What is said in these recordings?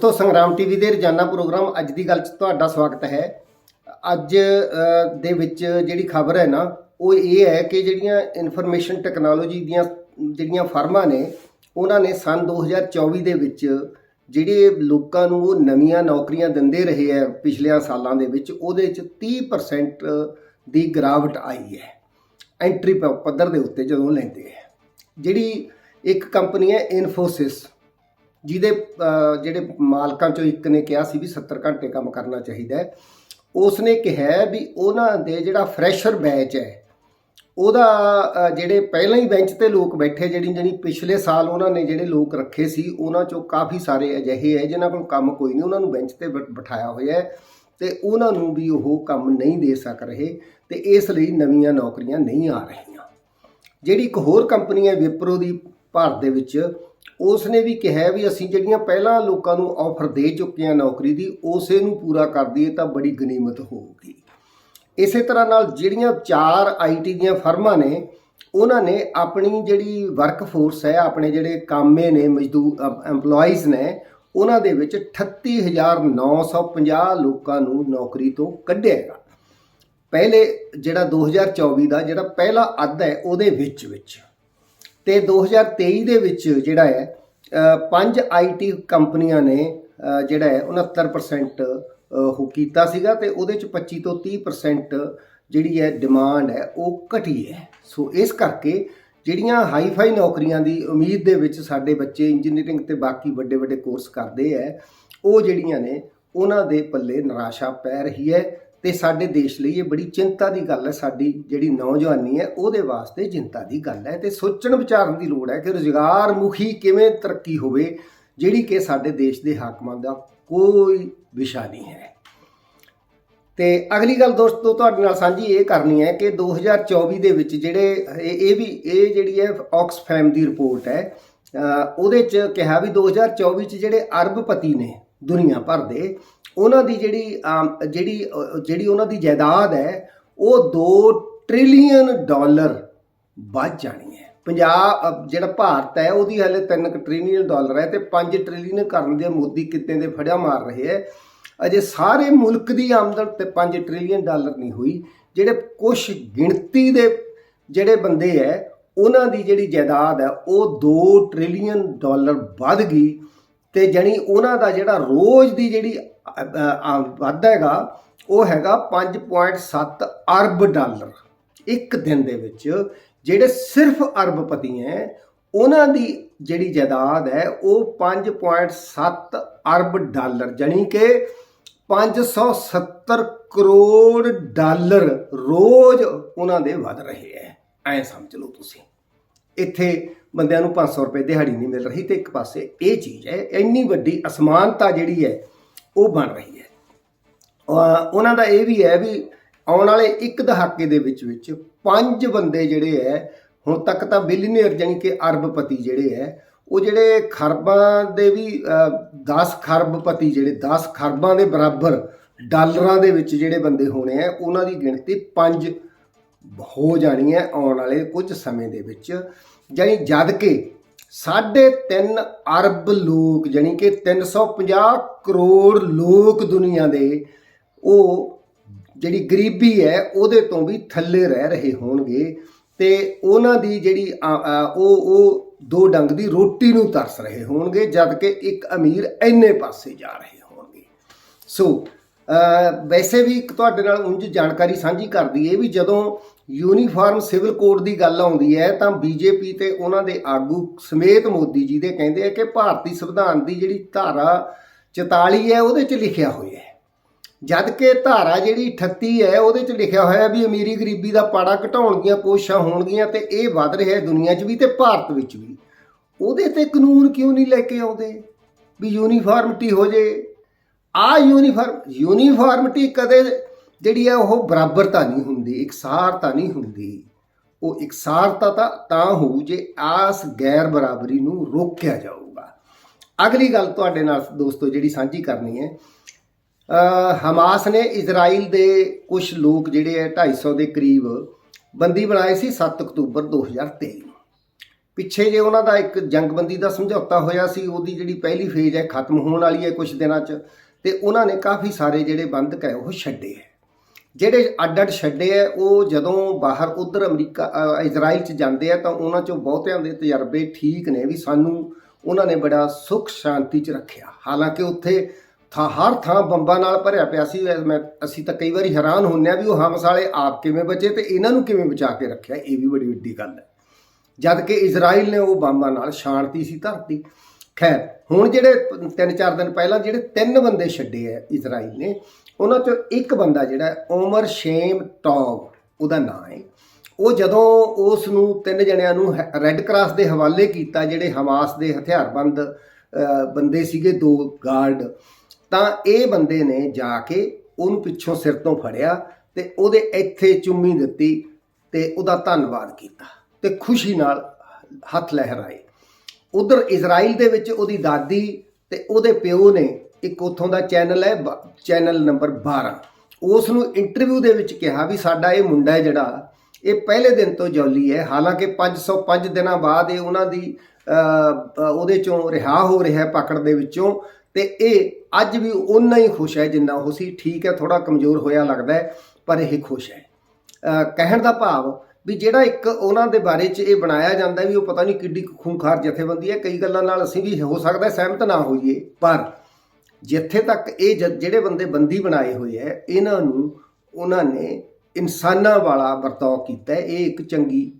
ਦੋਸਤੋ, ਸੰਗਰਾਮ ਟੀਵੀ ਦੇ ਰੋਜ਼ਾਨਾ ਪ੍ਰੋਗਰਾਮ ਅੱਜ ਦੀ ਗੱਲ 'ਚ ਤੁਹਾਡਾ ਸਵਾਗਤ ਹੈ। ਅੱਜ ਦੇ ਵਿੱਚ ਜਿਹੜੀ ਖਬਰ ਹੈ ਨਾ, ਉਹ ਇਹ ਹੈ ਕਿ ਜਿਹੜੀਆਂ ਇਨਫੋਰਮੇਸ਼ਨ ਟੈਕਨੋਲੋਜੀ ਦੀਆਂ, ਜਿਹੜੀਆਂ ਫਰਮਾਂ ਨੇ, ਉਹਨਾਂ ਨੇ ਸਨ 2024 ਦੇ ਵਿੱਚ ਜਿਹੜੇ ਲੋਕਾਂ ਨੂੰ ਉਹ ਨਵੀਆਂ ਨੌਕਰੀਆਂ ਦਿੰਦੇ ਰਹੇ ਹੈ ਪਿਛਲੇ ਸਾਲਾਂ ਦੇ ਵਿੱਚ, ਉਹਦੇ 'ਚ 30% ਦੀ ਗਿਰਾਵਟ ਆਈ ਹੈ। ਐਂਟਰੀ ਪ- ਪੱਧਰ ਦੇ ਉੱਤੇ ਜਦੋਂ ਲੈਂਦੇ ਹੈ। ਜਿਹੜੀ ਇੱਕ ਕੰਪਨੀ ਹੈ ਇਨਫੋਸਿਸ ਜਿਹਦੇ ਜਿਹੜੇ ਮਾਲਕਾਂ ਚੋਂ ਇੱਕ ਨੇ ਕਿਹਾ ਸੀ ਵੀ 70 ਘੰਟੇ ਕੰਮ ਕਰਨਾ ਚਾਹੀਦਾ ਹੈ ਉਸ ਨੇ ਕਿਹਾ ਵੀ ਉਹਨਾਂ ਦੇ ਜਿਹੜਾ ਫਰੈਸ਼ਰ ਬੈਚ ਹੈ, ਉਹਦਾ ਜਿਹੜੇ ਪਹਿਲਾਂ ਹੀ ਬੈਂਚ ਤੇ ਲੋਕ ਬੈਠੇ ਜਿਹੜੀ ਜਿਹੜੀ ਪਿਛਲੇ ਸਾਲ ਉਹਨਾਂ ਨੇ ਜਿਹੜੇ ਲੋਕ ਰੱਖੇ ਸੀ, ਉਹਨਾਂ ਚੋਂ ਕਾਫੀ ਸਾਰੇ ਅਜਿਹੇ ਹੈ ਜਿਨ੍ਹਾਂ ਕੋਲ ਕੰਮ ਕੋਈ ਨਹੀਂ, ਉਹਨਾਂ ਨੂੰ ਬੈਂਚ ਤੇ ਬਿਠ- ਬਿਠਾਇਆ ਹੋਇਆ ਹੈ ਤੇ ਉਹਨਾਂ ਨੂੰ ਵੀ ਉਹ ਕੰਮ ਨਹੀਂ ਦੇ ਸਕ ਰਹੇ ਤੇ ਇਸ ਲਈ ਨਵੀਆਂ ਨੌਕਰੀਆਂ ਨਹੀਂ ਆ ਰਹੀਆਂ। ਜਿਹੜੀ ਇੱਕ ਹੋਰ ਕੰਪਨੀ ਹੈ ਵਿਪਰੋ ਦੀ ਭਾਰਤ ਦੇ ਵਿੱਚ ਉਸ ਨੇ ਵੀ ਕਿਹਾ ਵੀ ਅਸੀਂ ਜਿਹੜੀਆਂ ਪਹਿਲਾਂ ਲੋਕਾਂ ਨੂੰ ਆਫਰ ਦੇ ਚੁੱਕੇ ਹਾਂ ਨੌਕਰੀ ਦੀ, ਉਸੇ ਨੂੰ ਪੂਰਾ ਕਰ ਦਈਏ ਤਾਂ ਬੜੀ ਗਨੀਮਤ ਹੋਊਗੀ। ਇਸੇ ਤਰ੍ਹਾਂ ਨਾਲ ਜਿਹੜੀਆਂ ਚਾਰ ਆਈਟੀ ਦੀਆਂ ਫਰਮਾਂ ਨੇ, ਉਹਨਾਂ ਨੇ ਆਪਣੀ ਜਿਹੜੀ ਵਰਕ ਫੋਰਸ ਹੈ, ਆਪਣੇ ਜਿਹੜੇ ਕਾਮੇ ਨੇ ਮਜ਼ਦੂਰ EMPLOYEES ਨੇ, ਉਹਨਾਂ ਦੇ ਵਿੱਚ 38950 ਲੋਕਾਂ ਨੂੰ ਨੌਕਰੀ ਤੋਂ ਕੱਢਿਆ ਹੈਗਾ। ਪਹਿਲੇ ਜਿਹੜਾ 2024 ਦਾ ਜਿਹੜਾ ਪਹਿਲਾ ਅੱਧ ਹੈ, ਉਹਦੇ ਵਿੱਚ ਵਿੱਚ ਤੇ 2023 ਦੇ ਵਿੱਚ ਜਿਹੜਾ ਹੈ ਅ, ਪੰਜ ਆਈਟੀ ਕੰਪਨੀਆਂ ਨੇ ਜਿਹੜਾ ਹੈ 69% ਅ, ਉਹ ਕੀਤਾ ਸੀਗਾ ਤੇ ਉਹਦੇ ਚ 25 ਤੋਂ 30% ਜਿਹੜੀ ਹੈ ਡਿਮਾਂਡ ਹੈ ਉਹ ਘਟੀ ਹੈ। ਸੋ ਇਸ ਕਰਕੇ ਜਿਹੜੀਆਂ ਹਾਈ-ਫਾਈ ਨੌਕਰੀਆਂ ਦੀ ਉਮੀਦ ਦੇ ਵਿੱਚ ਸਾਡੇ ਬੱਚੇ ਇੰਜੀਨੀਅਰਿੰਗ ਤੇ ਬਾਕੀ ਵੱਡੇ ਵੱਡੇ ਕੋਰਸ ਕਰਦੇ ਹੈ ਉਹ ਜਿਹੜੀਆਂ ਨੇ ਉਹਨਾਂ ਦੇ ਪੱਲੇ ਨਿਰਾਸ਼ਾ ਪੈ ਰਹੀ ਹੈ। ਤੇ ਸਾਡੇ ਦੇਸ਼ ਲਈ ਇਹ ਬੜੀ ਚਿੰਤਾ ਦੀ ਗੱਲ ਹੈ, ਸਾਡੀ ਜਿਹੜੀ ਨੌਜਵਾਨੀ ਹੈ, ਉਹਦੇ ਵਾਸਤੇ ਚਿੰਤਾ ਦੀ ਗੱਲ ਹੈ ਤੇ ਸੋਚਣ ਵਿਚਾਰਨ ਦੀ ਲੋੜ ਹੈ ਕਿ ਰੁਜ਼ਗਾਰ ਮੁਖੀ ਕਿਵੇਂ ਤਰੱਕੀ ਹੋਵੇ, ਜਿਹੜੀ ਕਿ ਸਾਡੇ ਦੇਸ਼ ਦੇ ਹਾਕਮਾਂ ਦਾ ਕੋਈ ਵਿਸ਼ਾ ਨਹੀਂ ਹੈ। ਤੇ ਅਗਲੀ ਗੱਲ ਦੋਸਤੋ, ਤੁਹਾਡੇ ਨਾਲ ਸਾਂਝੀ ਇਹ ਕਰਨੀ ਹੈ ਕਿ 2024 ਦੇ ਵਿੱਚ ਜਿਹੜੇ ਇਹ ਇਹ ਵੀ, ਇਹ ਜਿਹੜੀ ਹੈ ਆਕਸਫੈਮ ਦੀ ਰਿਪੋਰਟ ਹੈ ਉਹਦੇ ਚ ਕਿਹਾ ਵੀ 2024 ਚ ਜਿਹੜੇ ਅਰਬਪਤੀ ਨੇ ਦੁਨੀਆ ਭਰ ਦੇ ਉਹਨਾਂ ਦੀ ਜਿਹੜੀ ਆਮ, ਜਿਹੜੀ ਜਿਹੜੀ ਉਹਨਾਂ ਦੀ ਜਾਇਦਾਦ ਹੈ ਉਹ 2 ਟ੍ਰਿਲੀਅਨ ਡਾਲਰ ਵੱਧ ਜਾਣੀ ਹੈ। ਪੰਜਾਬ ਜਿਹੜਾ ਭਾਰਤ ਹੈ ਉਹਦੀ ਹਲੇ 3 ਟ੍ਰਿਲੀਅਨ ਡਾਲਰ ਹੈ ਤੇ 5 ਟ੍ਰਿਲੀਅਨ ਕਰਨ ਦੇ ਮੋਦੀ ਕਿਤੇ ਦੇ ਫੜਿਆ ਮਾਰ ਰਹੇ ਹੈ। ਅਜੇ ਸਾਰੇ ਮੁਲਕ ਦੀ ਆਮਦਨ ਤੇ 5 ਟ੍ਰਿਲੀਅਨ ਡਾਲਰ ਨਹੀਂ ਹੋਈ। ਜਿਹੜੇ ਕੁਝ ਗਿਣਤੀ ਦੇ ਜਿਹੜੇ ਬੰਦੇ ਹੈ ਉਹਨਾਂ ਦੀ ਜਿਹੜੀ ਜਾਇਦਾਦ ਹੈ ਉਹ 2 ਟ੍ਰਿਲੀਅਨ ਡਾਲਰ ਵੱਧ ਗਈ ਤੇ ਜਣੀ ਉਹਨਾਂ ਦਾ ਜਿਹੜਾ ਰੋਜ਼ ਦੀ ਜਿਹੜੀ ਵਾਧਾ ਹੈਗਾ, ਉਹ ਹੈਗਾ 5.7 ਅਰਬ ਡਾਲਰ। ਇੱਕ ਦਿਨ ਦੇ ਵਿੱਚ ਜਿਹੜੇ ਸਿਰਫ ਅਰਬਪਤੀ ਹੈ, ਉਹਨਾਂ ਦੀ ਜਿਹੜੀ ਜਾਇਦਾਦ ਹੈ, ਉਹ 5.7 ਅਰਬ ਡਾਲਰ, ਜਾਣੀ ਕਿ 570 ਕਰੋੜ ਡਾਲਰ ਰੋਜ਼ ਉਹਨਾਂ ਦੇ ਵੱਧ ਰਹੇ ਹੈ। ਐ ਸਮਝ ਲਓ ਤੁਸੀਂ। ਇੱਥੇ ਬੰਦਿਆਂ ਨੂੰ 500 ਰੁਪਏ ਦਿਹਾੜੀ ਨਹੀਂ ਮਿਲ ਰਹੀ ਤੇ ਇੱਕ ਪਾਸੇ ਇਹ ਚੀਜ਼ ਹੈ, ਇੰਨੀ ਵੱਡੀ ਅਸਮਾਨਤਾ ਜਿਹੜੀ ਹੈ ਉਹ ਬਣ ਰਹੀ ਹੈ। ਉਹਨਾਂ ਦਾ ਇਹ ਵੀ ਹੈ ਵੀ ਆਉਣ ਵਾਲੇ ਇੱਕ ਦਹਾਕੇ ਦੇ ਵਿੱਚ ਵਿੱਚ ਪੰਜ ਬੰਦੇ ਜਿਹੜੇ ਹੈ, ਹੁਣ ਤੱਕ ਤਾਂ ਬਿਲੀਅਨਰ ਜਾਨੀ ਕਿ ਅਰਬਪਤੀ ਜਿਹੜੇ ਹੈ, ਉਹ ਜਿਹੜੇ ਖਰਬਾਂ ਦੇ ਵੀ 10 ਖਰਬਪਤੀ ਜਿਹੜੇ 10 ਖਰਬਾਂ ਦੇ ਬਰਾਬਰ ਡਾਲਰਾਂ ਦੇ ਵਿੱਚ ਜਿਹੜੇ ਬੰਦੇ ਹੋਣੇ ਆ ਉਹਨਾਂ ਦੀ ਗਿਣਤੀ 5 ਹੋ ਜਾਣੀ ਹੈ ਆਉਣ ਵਾਲੇ ਕੁਝ ਸਮੇਂ ਦੇ ਵਿੱਚ। ਜਾਨੀ ਜਦ ਕਿ 3.5 ਅਰਬ ਲੋਕ ਜਾਨੀ ਕਿ 350 ਕਰੋੜ ਲੋਕ ਦੁਨੀਆ ਦੇ ਉਹ ਜਿਹੜੀ ਗਰੀਬੀ ਹੈ, ਉਹਦੇ ਤੋਂ ਵੀ ਥੱਲੇ ਰਹਿ ਰਹੇ ਹੋਣਗੇ ਤੇ ਉਹਨਾਂ ਦੀ ਜਿਹੜੀ ਉਹ ਉਹ ਦੋ ਡੰਗ ਦੀ ਰੋਟੀ ਨੂੰ ਤਰਸ ਰਹੇ ਹੋਣਗੇ, ਜਦ ਕਿ ਇੱਕ ਅਮੀਰ ਇੰਨੇ ਪਾਸੇ ਜਾ ਰਹੇ ਹੋਣਗੇ। ਸੋ ਵੈਸੇ ਵੀ ਇੱਕ ਤੁਹਾਡੇ ਨਾਲ ਉਂਝ ਜਾਣਕਾਰੀ ਸਾਂਝੀ ਕਰਦੀ ਹੈ ਵੀ ਜਦੋਂ ਯੂਨੀਫਾਰਮ ਸਿਵਲ ਕੋਡ ਦੀ ਗੱਲ ਆਉਂਦੀ ਹੈ, ਤਾਂ ਬੀਜੇਪੀ ਤੇ ਉਹਨਾਂ ਦੇ ਆਗੂ ਸਮੇਤ ਮੋਦੀ ਜੀ ਦੇ ਕਹਿੰਦੇ ਆ ਕਿ ਭਾਰਤੀ ਸੰਵਿਧਾਨ ਦੀ ਜਿਹੜੀ ਧਾਰਾ 44 ਹੈ, ਉਹਦੇ 'ਚ ਲਿਖਿਆ ਹੋਇਆ ਹੈ। ਜਦ ਕਿ ਧਾਰਾ ਜਿਹੜੀ 38 ਹੈ, ਉਹਦੇ 'ਚ ਲਿਖਿਆ ਹੋਇਆ ਵੀ ਅਮੀਰੀ ਗਰੀਬੀ ਦਾ ਪਾੜਾ ਘਟਾਉਣ ਦੀਆਂ ਕੋਸ਼ਿਸ਼ਾਂ ਹੋਣਗੀਆਂ ਤੇ ਇਹ ਵੱਧ ਰਿਹਾ ਹੈ ਦੁਨੀਆ 'ਚ ਵੀ ਤੇ ਭਾਰਤ ਵਿੱਚ ਵੀ। ਉਹਦੇ ਤੇ ਕਾਨੂੰਨ ਕਿਉਂ ਨਹੀਂ ਲੈ ਕੇ ਆਉਂਦੇ? ਵੀ ਯੂਨੀਫਾਰਮਿਟੀ ਹੋ ਜੇ। ਆ ਯੂਨੀਫਾਰਮ ਯੂਨੀਫਾਰਮਿਟੀ ਕਦੇ ਜਿਹੜੀ ਹੈ ਉਹ ਬਰਾਬਰਤਾ ਨਹੀਂ ਹੁੰਦੀ ਇਕਸਾਰਤਾ ਨਹੀਂ ਹੁੰਦੀ। ਉਹ ਇਕਸਾਰਤਾ ਤਾਂ ਹੋਊ ਜੇ ਆਸ ਗੈਰ ਬਰਾਬਰੀ ਨੂੰ ਰੋਕਿਆ ਜਾਊ। ਅਗਲੀ ਗੱਲ ਤੁਹਾਡੇ ਨਾਲ ਦੋਸਤੋ ਜਿਹੜੀ ਸਾਂਝੀ ਕਰਨੀ ਹੈ ਹਮਾਸ ਨੇ ਇਜ਼ਰਾਈਲ ਦੇ ਕੁਝ ਲੋਕ ਜਿਹੜੇ ਹੈ 250 ਦੇ ਕਰੀਬ ਬੰਦੀ ਬਣਾਏ ਸੀ 7 ਅਕਤੂਬਰ 2023 ਨੂੰ ਪਿੱਛੇ ਜੇ ਉਹਨਾਂ ਦਾ ਇੱਕ ਜੰਗਬੰਦੀ ਦਾ ਸਮਝੌਤਾ ਹੋਇਆ ਸੀ, ਉਹਦੀ ਜਿਹੜੀ ਪਹਿਲੀ ਫੇਜ਼ ਹੈ ਖਤਮ ਹੋਣ ਵਾਲੀ ਹੈ ਕੁਝ ਦਿਨਾਂ 'ਚ, ਤੇ ਉਹਨਾਂ ਨੇ ਕਾਫੀ ਸਾਰੇ ਜਿਹੜੇ ਬੰਦਕ ਹੈ ਉਹ ਛੱਡੇ ਹੈ। ਜਿਹੜੇ ਅੱਡ-ਅੱਡ ਛੱਡੇ ਹੈ, ਉਹ ਜਦੋਂ ਬਾਹਰ ਉਧਰ ਅਮਰੀਕਾ ਇਜ਼ਰਾਈਲ 'ਚ ਜਾਂਦੇ ਆ ਤਾਂ ਉਹਨਾਂ 'ਚੋਂ ਬਹੁਤਿਆਂ ਦੇ ਤਜਰਬੇ ਠੀਕ ਨੇ ਵੀ ਸਾਨੂੰ ਉਹਨਾਂ ਨੇ ਬੜਾ ਸੁੱਖ ਸ਼ਾਂਤੀ 'ਚ ਰੱਖਿਆ। ਹਾਲਾਂਕਿ ਉੱਥੇ ਥਾਂ ਹਰ ਥਾਂ ਬੰਬਾਂ ਨਾਲ ਭਰਿਆ ਪਿਆ ਸੀ ਮੈਂ ਅਸੀਂ ਤਾਂ ਕਈ ਵਾਰੀ ਹੈਰਾਨ ਹੁੰਨੇ ਆ ਵੀ ਉਹ ਹਮਸ ਵਾਲੇ ਆਪ ਕਿਵੇਂ ਬਚੇ ਤੇ ਇਹਨਾਂ ਨੂੰ ਕਿਵੇਂ ਬਚਾ ਕੇ ਰੱਖਿਆ ਇਹ ਵੀ ਬੜੀ ਵੱਡੀ ਗੱਲ ਹੈ। ਜਦ ਕਿ ਇਜ਼ਰਾਈਲ ਨੇ ਉਹ ਬੰਬਾਂ ਨਾਲ ਸ਼ਾਂਤੀ ਸੀ ਧਰਤੀ। ਖੈਰ ਹੁਣ ਜਿਹੜੇ ਪ- ਤਿੰਨ ਚਾਰ ਦਿਨ ਪਹਿਲਾਂ ਜਿਹੜੇ ਤਿੰਨ ਬੰਦੇ ਛੱਡੇ ਆ ਇਜ਼ਰਾਈਲ ਨੇ ਉਹਨਾਂ ਚੋਂ ਇੱਕ ਬੰਦਾ ਜਿਹੜਾ ਹੈ, ਉਮਰ ਸ਼ੇਮ ਟੌਬ ਉਹਦਾ ਨਾਮ ਹੈ। ਉਹ ਜਦੋਂ ਉਸ ਨੂੰ ਤਿੰਨ ਜਣਿਆਂ ਨੂੰ ਰੈੱਡ ਕਰਾਸ ਦੇ ਹਵਾਲੇ ਕੀਤਾ, ਜਿਹੜੇ ਹਮਾਸ ਦੇ ਹਥਿਆਰਬੰਦ ਬੰਦੇ ਸੀਗੇ, ਦੋ ਗਾਰਡ ਤਾਂ ਇਹ ਬੰਦੇ ਨੇ ਜਾ ਕੇ ਉਹਨੂੰ ਪਿੱਛੋਂ ਸਿਰ ਤੋਂ ਫੜਿਆ ਤੇ ਉਹਦੇ ਇੱਥੇ ਚੁੰਮੀ ਦਿੱਤੀ ਤੇ ਉਹਦਾ ਧੰਨਵਾਦ ਕੀਤਾ ਤੇ ਖੁਸ਼ੀ ਨਾਲ ਹੱਥ ਲਹਿਰਾਏ। ਉਧਰ ਇਜ਼ਰਾਈਲ ਦੇ ਵਿੱਚ ਉਹਦੀ ਦਾਦੀ ਤੇ ਉਹਦੇ ਪਿਓ ਨੇ ਇੱਕ ਉੱਥੋਂ ਦਾ ਚੈਨਲ ਹੈ, ਬ- ਚੈਨਲ ਨੰਬਰ 12 ਉਸ ਨੂੰ ਇੰਟਰਵਿਊ ਦੇ ਵਿੱਚ ਕਿਹਾ ਵੀ ਸਾਡਾ ਇਹ ਮੁੰਡਾ ਹੈ ਜਿਹੜਾ ਇਹ ਪਹਿਲੇ ਦਿਨ ਤੋਂ ਜੌਲੀ ਹੈ। ਹਾਲਾਂਕਿ 505 ਦਿਨਾਂ ਬਾਅਦ ਇਹ ਉਹਨਾਂ ਦੀ ਉਹਦੇ ਚੋਂ ਰਿਹਾ ਹੋ ਰਿਹਾ ਹੈ ਪਕੜ ਦੇ ਵਿੱਚੋਂ। ਤੇ ਇਹ ਅੱਜ ਵੀ ਓਨਾ ਹੀ ਖੁਸ਼ ਹੈ ਜਿੰਨਾ ਉਹ ਸੀ। ਠੀਕ ਹੈ ਥੋੜਾ ਕਮਜ਼ੋਰ ਹੋਇਆ ਲੱਗਦਾ ਪਰ ਇਹ ਖੁਸ਼ ਹੈ। ਕਹਿਣ ਦਾ ਭਾਵ ਵੀ ਜਿਹੜਾ ਇੱਕ ਉਹਨਾਂ ਦੇ ਬਾਰੇ ਚ ਇਹ ਬਣਾਇਆ ਜਾਂਦਾ ਵੀ ਉਹ ਪਤਾ ਨਹੀਂ ਕਿੱਡੀ ਕੁ ਖੂੰਖਾਰ ਜਥੇਬੰਦੀ ਹੈ। ਕਈ ਗੱਲਾਂ ਨਾਲ ਅਸੀਂ ਵੀ ਹੋ ਸਕਦਾ ਸਹਿਮਤ ਨਾ ਹੋਈਏ। ਪਰ ਜਿੱਥੇ ਤੱਕ ਇਹ ਜਿਹੜੇ ਬੰਦੇ ਬੰਦੀ ਬਣਾਏ ਹੋਏ ਹੈ, ਇਹਨਾਂ ਨੂੰ, ਉਹਨਾਂ ਨੇ ਇਨਸਾਨਾਂ ਵਾਲਾ ਵਰਤਾਓ ਕੀਤਾ ਇਹ ਇੱਕ ਚੰਗੀ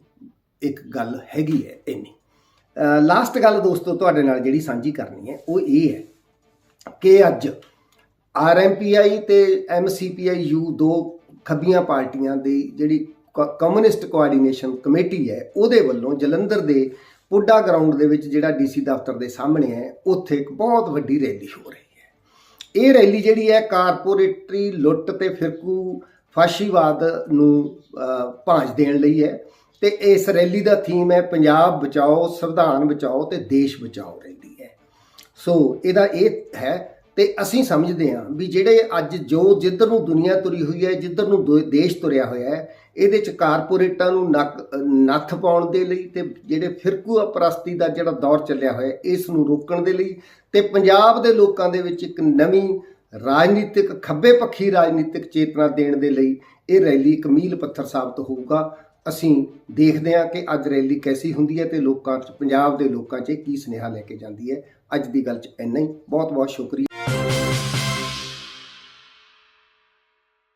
ਇੱਕ ਗੱਲ ਹੈਗੀ ਹੈ ਇੰਨੀ। ਲਾਸਟ ਗੱਲ ਦੋਸਤੋ ਤੁਹਾਡੇ ਨਾਲ ਜਿਹੜੀ ਸਾਂਝੀ ਕਰਨੀ ਹੈ, ਉਹ ਇਹ ਹੈ ਕਿ ਅੱਜ ਆਰਐਮਪੀਆਈ ਤੇ ਐਮਸੀਪੀਆਈ ਯੂ ਦੋ ਖੱਬੀਆਂ ਪਾਰਟੀਆਂ ਦੀ ਜਿਹੜੀ ਕ- ਕਮਿਊਨਿਸਟ ਕੋਆਰਡੀਨੇਸ਼ਨ ਕਮੇਟੀ ਹੈ, ਉਹਦੇ ਵੱਲੋਂ ਜਲੰਧਰ ਦੇ ਪੁੱਡਾ ਗਰਾਊਂਡ ਦੇ ਵਿੱਚ ਜਿਹੜਾ ਡੀਸੀ ਦਫ਼ਤਰ ਦੇ ਸਾਹਮਣੇ ਹੈ, ਉੱਥੇ ਇੱਕ ਬਹੁਤ ਵੱਡੀ ਰੈਲੀ ਹੋ ਰਹੀ ਹੈ। ਇਹ ਰੈਲੀ ਜਿਹੜੀ ਹੈ, ਕਾਰਪੋਰੇਟਰੀ ਲੁੱਟ ਤੇ ਫਿਰਕੂ ਫਾਸ਼ੀਵਾਦ ਨੂੰ ਅਹ, ਭਾਂਜ ਦੇਣ ਲਈ ਹੈ ਤੇ ਇਸ ਰੈਲੀ ਦਾ ਥੀਮ ਹੈ ਪੰਜਾਬ ਬਚਾਓ ਸੰਵਿਧਾਨ ਬਚਾਓ ਤੇ ਦੇਸ਼ ਬਚਾਓ ਰੈਲੀ ਹੈ। ਸੋ ਇਹਦਾ ਇਹ ਹੈ ਤੇ ਅਸੀਂ ਸਮਝਦੇ ਹਾਂ ਵੀ ਜਿਹੜੇ ਅੱਜ ਜੋ ਜਿੱਧਰ ਨੂੰ ਦੁਨੀਆ ਤੁਰੀ ਹੋਈ ਹੈ ਜਿੱਧਰ ਨੂੰ ਦੋ- ਦੇਸ਼ ਤੁਰਿਆ ਹੋਇਆ ਹੈ ਇਹਦੇ ਚ ਕਾਰਪੋਰੇਟਾਂ ਨੂੰ ਨੱਕ ਨੱਥ ਪਾਉਣ ਦੇ ਲਈ ਤੇ ਜਿਹੜੇ ਫਿਰਕੂ ਅਪਰਸਤੀ ਦਾ ਜਿਹੜਾ ਦੌਰ ਚੱਲਿਆ ਹੋਇਆ ਇਸ ਨੂੰ ਰੋਕਣ ਦੇ ਲਈ ਤੇ ਪੰਜਾਬ ਦੇ ਲੋਕਾਂ ਦੇ ਵਿੱਚ ਇੱਕ ਨਵੀਂ ਰਾਜਨੀਤਿਕ ਖੱਬੇ ਪੱਖੀ ਰਾਜਨੀਤਿਕ ਚੇਤਨਾ ਦੇਣ ਦੇ ਲਈ ਇਹ ਰੈਲੀ ਇੱਕ ਮੀਲ ਪੱਥਰ ਸਾਬਤ ਹੋਊਗਾ। ਅਸੀਂ ਦੇਖਦੇ ਹਾਂ ਕਿ ਅੱਜ ਰੈਲੀ ਕੈਸੀ ਹੁੰਦੀ ਹੈ ਤੇ ਲੋਕਾਂ 'ਚ, ਪੰਜਾਬ ਦੇ ਲੋਕਾਂ 'ਚ ਕੀ ਸੁਨੇਹਾ ਲੈ ਕੇ ਜਾਂਦੀ ਹੈ। ਅੱਜ ਦੀ ਗੱਲ 'ਚ ਇੰਨਾ ਹੀ। ਬਹੁਤ ਬਹੁਤ ਸ਼ੁਕਰੀਆ।